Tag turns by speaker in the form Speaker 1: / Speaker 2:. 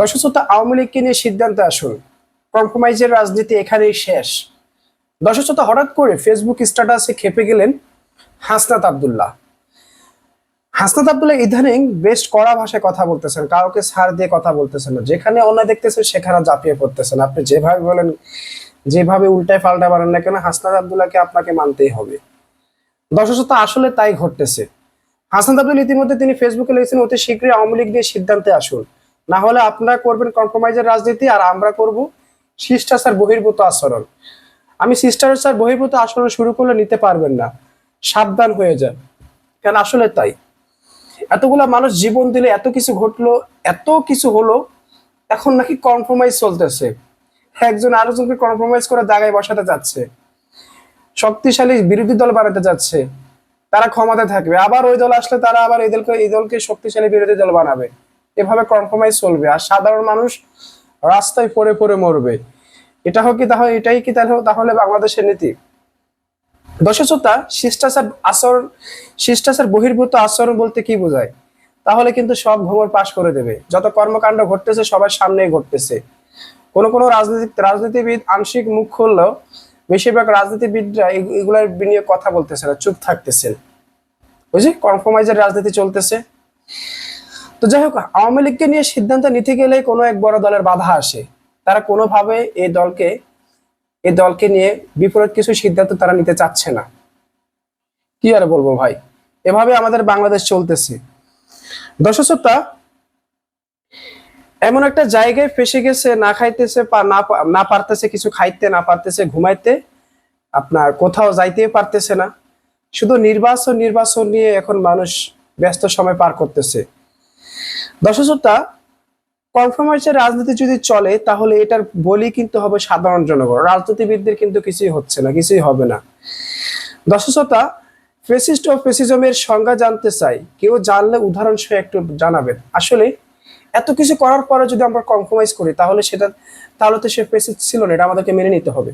Speaker 1: দর্শকতা আওয়ামী লীগকে নিয়ে সিদ্ধান্তে আসুন। কম্প্রোমাইজের রাজনীতি এখানেই শেষ। দর্শকতা হঠাৎ করে ফেসবুক স্ট্যাটাসে খেপে গেলেন হাসনাত আবদুল্লাহ। হাসনাত আবদুল্লাহ ইদানিং বেশ কড়া ভাষায় কথা বলতেছেন, কাউকে ছাড় দিয়ে কথা বলতেছেন না। যেখানে অন্যায় দেখতেছেন, সেখানে জাপিয়ে পড়তেছেন। আপনি যেভাবে বলেন, যেভাবে উল্টায় পাল্টা বানান না কেন, হাসনাত আবদুল্লাহকে আপনাকে মানতেই হবে। দর্শকতা আসলে তাই ঘটতেছে। হাসনাত আব্দুল ইতিমধ্যে তিনি ফেসবুকে লিখেছেন, অতি শীঘ্রই আওয়ামী লীগ নিয়ে সিদ্ধান্তে আসুন। না হলে আপনারা করবেন কম্প্রোমাইজের রাজনীতি আর আমরা করব শিষ্টাচার বহির্ভূত আচরণ। আমি শিষ্টাচার বহির্ভূত আচরণ শুরু করলে নিতে পারবেন না। সাবধান হয়ে যান। কেন? আসলে তাই। এতগুলা মানুষ জীবন দিলে এত কিছু ঘটলো, এত কিছু হলো, এখন নাকি কম্প্রোমাইজ চলতেছে। একজন আরেকজনকে কম্প্রোমাইজ করে জায়গায় বসাতে যাচ্ছে। শক্তিশালী বিরোধী দল বানাতে যাচ্ছে। তারা ক্ষমতায় থাকবে। আবার ওই দল আসলে তারা আবার এই দলকে এই দলকে শক্তিশালী বিরোধী দল বানাবে। এভাবে কম্প্রোমাইজ চলবে। আর সাধারণ মানুষ রাস্তায় পড়ে পড়ে মরবে। এটা হোক কি তাহলে এটাই কি তাহলে তাহলে বাংলাদেশের নীতি। দশচতা শিষ্টাচার আচরণ শিষ্টাচার বহির্ভূত আচরণ বলতে কি বোঝায়? তাহলে কিন্তু সব ভ্রমণ পাশ করে দেবে। যত কর্মকাণ্ড ঘটতেছে, সবার সামনেই ঘটতেছে। কোনো কোনো রাজনীতি রাজনীতিবিদ আংশিক মুখ খুললেও বেশিরভাগ রাজনীতিবিদরা এগ- এগুলার নিয়ে কথা বলতেছে না, চুপ থাকতেছেন। বুঝলি? কম্প্রোমাইজের রাজনীতি চলতেছে। যাই হোক, আওয়ামী লীগকে নিয়ে সিদ্ধান্ত নিতে গেলে কোনো এক বড় দলের বাধা আসে। তারা কোনোভাবে এই দলকে এই দলকে নিয়ে বিপরীত কিছু সিদ্ধান্ত তারা নিতে চাচ্ছে না। কি আর বলব ভাই? এভাবে আমাদের বাংলাদেশ চলতেছে। দর্শকতা এমন একটা জায়গায় ফেসে গেছে, না খাইতেছে না পারতেছে, কিছু খাইতে, না পারতেছে, ঘুমাইতে, আপনার কোথাও যাইতে পারতেছে না। শুধু নির্বাচন নির্বাচন নিয়ে এখন মানুষ ব্যস্ত সময় পার করতেছে। দর্শকতা কনফার্মেশন রাজনীতি যদি চলে, তাহলে এটার বলি কিন্তু হবে সাধারণ জনগণ। রাজনীতিবিদদের কিন্তু কিছুই হচ্ছে না, কিছুই হবে না। দর্শকতা ফেসিস্ট ও ফেসিজমের সংজ্ঞা জানতে চাই। কেউ জানলে উদাহরণ সহ একটু জানাবেন। আসলে এত কিছু করার পরে যদি আমরা কম্প্রোমাইজ করি, তাহলে সেটা, তাহলে তো সে ফেসিস্ট ছিল না, এটা আমাদেরকে মেনে নিতে হবে।